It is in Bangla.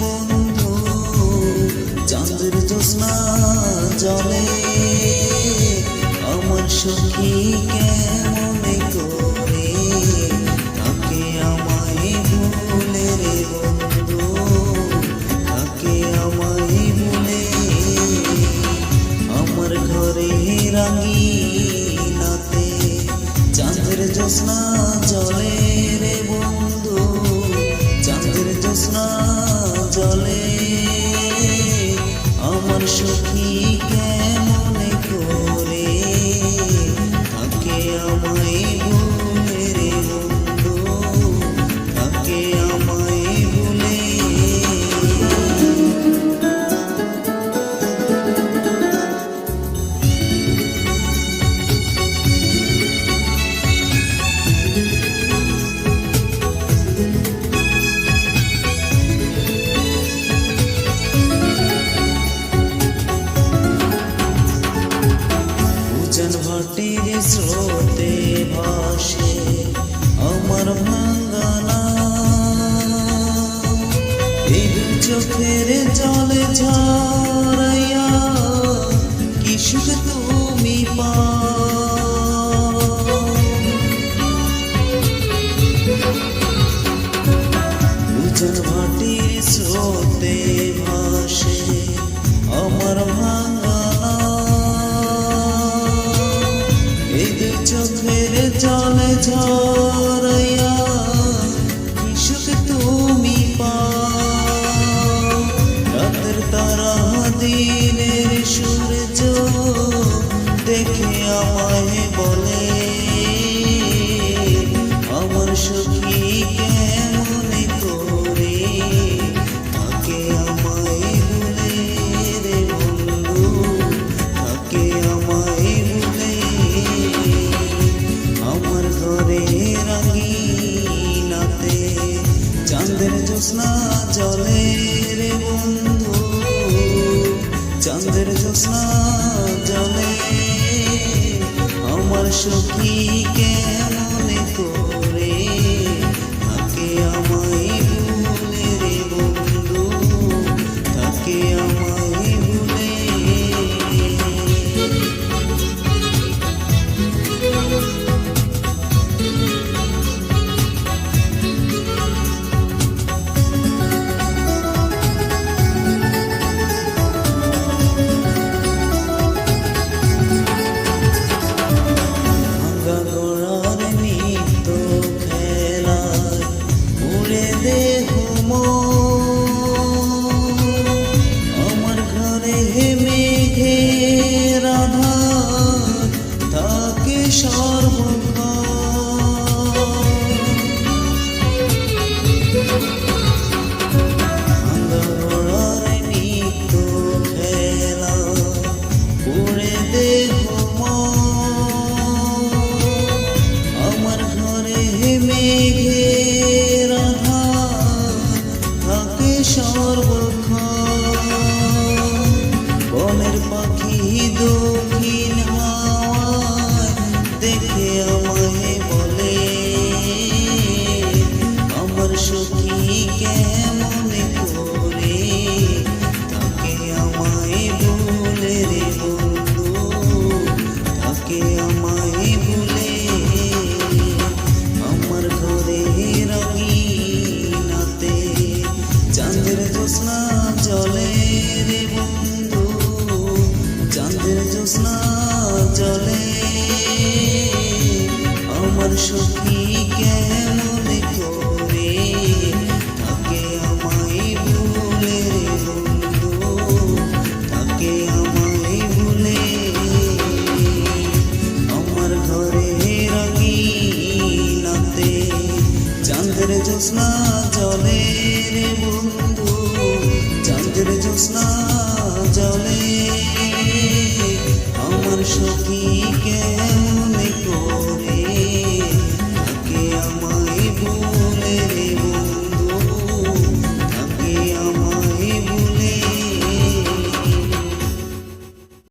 বন্ধু, চাঁদের জ্যোৎস্না জলে। আমার সখী কেমন করে? তাকে আমায় ভুলে রে বন্ধু, তাকে আমায় ভুলে। আমার ঘরে রাঙিনাতে চাঁদের জ্যোৎস্না জলে রে বন্ধু। জ্যোৎস্না জলে আমার সখী চোখের জলে ঝরাইয়া কি সুখ তুমি উজান ভাটির স্রোতে ভাসে আমার দেখে আমায় বলে, আমার সখী কেমন করে? তাকে আমায় ভুলে রে বন্ধু, তাকে আমায় ভুলে আমার ঘরে রাঙিনাতে চাঁদের জ্যোৎস্না জলে সখী কেমন করে তাকে আমায় থাকে সর্বক্ষণ বনের পাখি দক্ষিণ চাঁদের জ্যোৎস্না জলে রে বন্ধু, চাঁদের জ্যোৎস্না জলে। আমার সখী কেমন করে তাকে আমায় ভুলে রে বন্ধু, তাকে আমায় ভুলে। আমার ঘরে রঙিনাতে চাঁদের জ্যোৎস্না জলে চাঁদের জ্যোৎস্না